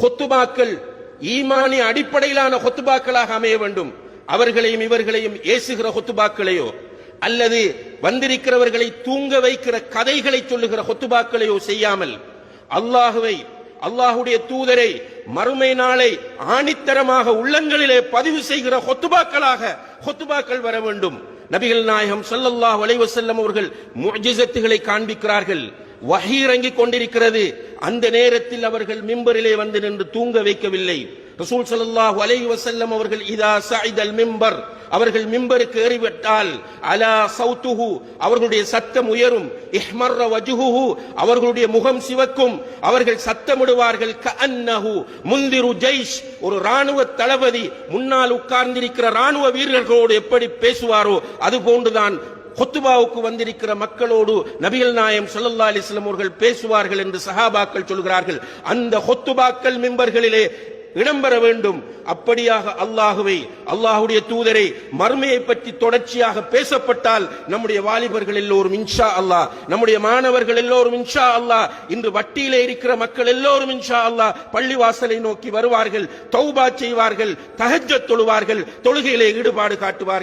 ஹொத்துபாக்கள் ஈமானி அடிப்படையிலான ஹொத்துபாக்களாக அமைய வேண்டும். அவர்களையும் இவர்களையும் ஏசுகிற ஹொத்துபாக்களையோ அல்லது வந்திருக்கிறவர்களை தூங்க வைக்கிற கதைகளை சொல்லுகிற ஹொத்துபாக்களையோ செய்யாமல் அல்லாஹுவை அல்லாஹுடைய தூதரை மறுமை நாளை ஆணித்தரமாக உள்ளங்களிலே பதிவு செய்கிற ஹொத்துபாக்களாக ஹொத்துபாக்கள் வர வேண்டும். நபிகள் நாயகம் சல்லல்லாஹ் அலைஹி அவர்கள் முஜிசத்துகளை காண்பிக்கிறார்கள். வகி இறங்கிக் கொண்டிருக்கிறது அந்த நேரத்தில் அவர்கள் மிம்பரிலே வந்து நின்று தூங்க வைக்கவில்லை. ரசூல் ஸல்லல்லாஹு அலை வசல்லம் அவர்கள் இதா சஇதல் மிம்பர். அவர்கள் மிம்பருக்கு ஏறிவிட்டால் அலா சவுத்துஹு அவர்களுடைய சத்தம் உயரும். இஹ்மர்ர வஜுஹு அவர்களுடைய முகம் சிவக்கும். அவர்கள் சத்தமிடுவார்கள் க அன்னஹு முந்திரு ஜெய்ஷ் ஒரு ராணுவ தளபதி முன்னால் உட்கார்ந்திருக்கிற ராணுவ வீரர்களோடு எப்படி பேசுவாரோ அது போன்றுதான் கொத்துபாவுக்கு வந்திருக்கிற மக்களோடு நபிகள் நாயம் சல்லல்லா அலிஸ்லம் அவர்கள் பேசுவார்கள் என்று சஹாபாக்கள் சொல்கிறார்கள். அந்த கொத்துபாக்கள் மிம்பர்களிலே இடம்பெற வேண்டும். அப்படியாக அல்லாஹுவை அல்லாஹுடைய தூதரை மறுமையை பற்றி தொடர்ச்சியாக பேசப்பட்டால் நம்முடைய வாலிபர்கள் எல்லோரும் இன்ஷா அல்லாஹ் நம்முடைய மாணவர்கள் எல்லோரும் இன்ஷா அல்லாஹ் இன்று வட்டியிலே இருக்கிற மக்கள் எல்லோரும் இன்ஷா அல்லாஹ் பள்ளிவாசலை நோக்கி வருவார்கள் தௌபா செய்வார்கள் தகஜ தொழுவார்கள் தொழுகையிலே ஈடுபாடு காட்டுவார்கள்.